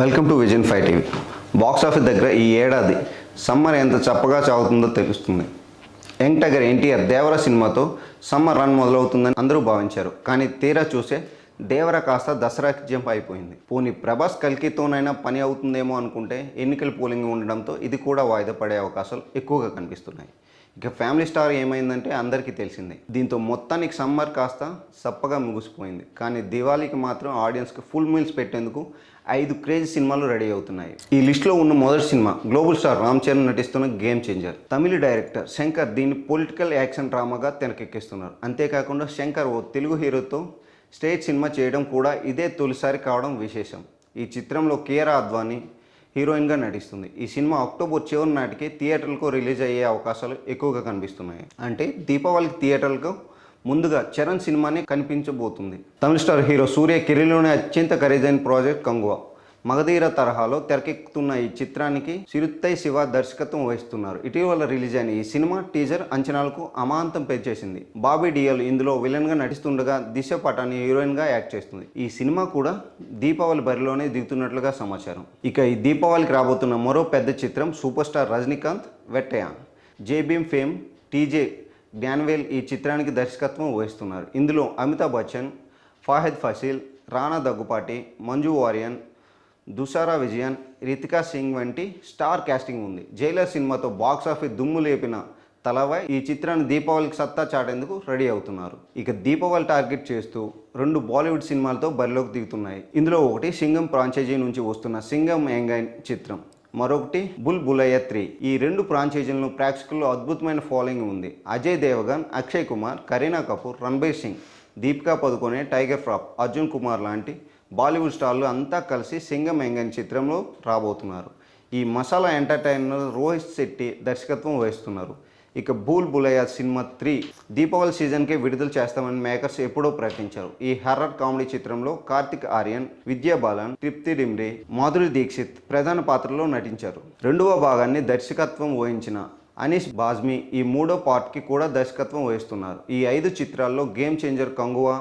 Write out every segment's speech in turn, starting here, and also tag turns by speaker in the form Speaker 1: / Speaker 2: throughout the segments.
Speaker 1: Welcome to vision five TV box office దగ్గర ఈ ఏడాది సమ్మర్ ఎంత చప్పగా చాగుతుందో తెలుస్తుంది. యంగ్ టైగర్ ఎన్టీఆర్ దేవర సినిమాతో సమ్మర్ రన్ మొదలవుతుందని అందరూ భావించారు. కానీ తీరా చూసే దేవర కాస్త దసరాకి జంప్ అయిపోయింది. పోనీ ప్రభాస్ కల్కితోనైనా పని అవుతుందేమో అనుకుంటే ఎన్నికల పోలింగ్ ఉండడంతో ఇది కూడా వాయిదా పడే అవకాశాలు ఎక్కువగా కనిపిస్తున్నాయి. ఇక ఫ్యామిలీ స్టార్ ఏమైందంటే అందరికీ తెలిసిందే. దీంతో మొత్తానికి సమ్మర్ కాస్త సప్పగా ముగిసిపోయింది కానీ దివాళీకి మాత్రం ఆడియన్స్కి ఫుల్ మీల్స్ పెట్టేందుకు ఐదు క్రేజీ సినిమాలు రెడీ అవుతున్నాయి. ఈ లిస్ట్లో ఉన్న మొదటి cinema global star Ram Charan నటిస్తున్న గేమ్ చేంజర్. తమిళ డైరెక్టర్ శంకర్ దీన్ని పొలిటికల్ యాక్షన్ డ్రామాగా తెరకెక్కిస్తున్నారు. అంతేకాకుండా శంకర్ ఓ తెలుగు హీరోతో స్టేజ్ సినిమా చేయడం కూడా ఇదే తొలిసారి కావడం విశేషం. ఈ చిత్రంలో కేరా అద్వానీ హీరోయిన్గా నటిస్తుంది. ఈ సినిమా అక్టోబర్ చివరి నాటికి థియేటర్లకు రిలీజ్ అయ్యే అవకాశాలు ఎక్కువగా కనిపిస్తున్నాయి. అంటే దీపావళికి థియేటర్లకు ముందుగా చరణ్ సినిమానే కనిపించబోతుంది. తమిళ స్టార్ హీరో సూర్య కెరీర్లోనే అత్యంత ఖరీదైన ప్రాజెక్ట్ కంగువా. మగధీర తరహాలో తెరకెక్కుతున్న ఈ చిత్రానికి సిరుత్తై శివ దర్శకత్వం వహిస్తున్నారు. ఇటీవల రిలీజ్ అయిన ఈ సినిమా టీజర్ అంచనాలకు అమాంతం పెంచేసింది బాబీ డియల్ ఇందులో విలన్గా నటిస్తుండగా దిశ పటాని హీరోయిన్గా యాక్ట్ చేస్తుంది. ఈ సినిమా కూడా దీపావళి బరిలోనే దిగుతున్నట్లుగా సమాచారం. ఇక ఈ దీపావళికి రాబోతున్న మరో పెద్ద చిత్రం సూపర్ స్టార్ రజనీకాంత్ వెట్టయాన్. జేబీఎం ఫేమ్ టీజే జ్ఞాన్వేల్ ఈ చిత్రానికి దర్శకత్వం వహిస్తున్నారు. ఇందులో అమితాబ్ బచ్చన్ ఫాహెద్ ఫసీల్ రానా దగ్గుపాటి మంజు వారియన్ దుసారా విజయన్ రితికా సింగ్ వంటి స్టార్ కాస్టింగ్ ఉంది. జైలర్ సినిమాతో బాక్స్ ఆఫీస్ దుమ్ము లేపిన తలవై ఈ చిత్రాన్ని దీపావళికి సత్తా చాటేందుకు రెడీ అవుతున్నారు. ఇక దీపావళి టార్గెట్ చేస్తూ రెండు బాలీవుడ్ సినిమాలతో బరిలోకి దిగుతున్నాయి. ఇందులో ఒకటి సింగం ఫ్రాంచైజీ నుంచి వస్తున్న సింగం యంగైన్ చిత్రం మరొకటి బుల్ బులయ్య త్రీ. ఈ రెండు ఫ్రాంచైజీలను ప్రేక్షకుల్లో అద్భుతమైన ఫాలోయింగ్ ఉంది. అజయ్ దేవగన్ అక్షయ్ కుమార్ కరీనా కపూర్ రణబీర్ సింగ్ దీపికా పదుకొనే టైగర్ ఫ్రాప్ అర్జున్ కుమార్ లాంటి బాలీవుడ్ స్టార్లు అంతా కలిసి సింగం ఎంగన్ చిత్రంలో రాబోతున్నారు. ఈ మసాలా ఎంటర్టైనర్ రోహిత్ శెట్టి దర్శకత్వం వహిస్తున్నారు. ఇక బూల్ బులయ్య సినిమా త్రీ దీపావళి సీజన్కే విడుదల చేస్తామని మేకర్స్ ఎప్పుడో ప్రకటించారు. ఈ హర్రర్ కామెడీ చిత్రంలో కార్తిక్ ఆర్యన్ విద్యా బాలన్ తృప్తి డిమ్రే మాధురి దీక్షిత్ ప్రధాన పాత్రలో నటించారు. రెండవ భాగాన్ని దర్శకత్వం వహించిన అనీష్ బాజ్మీ ఈ మూడో పార్ట్కి కూడా దర్శకత్వం వహిస్తున్నారు. ఈ ఐదు చిత్రాల్లో గేమ్ చేంజర్ కంగువా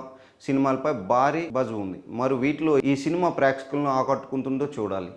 Speaker 1: సినిమాలపై భారీ బజ్ ఉంది. మరి వీటిలో ఈ సినిమా ప్రేక్షకులను ఆకట్టుకుంటుందో చూడాలి.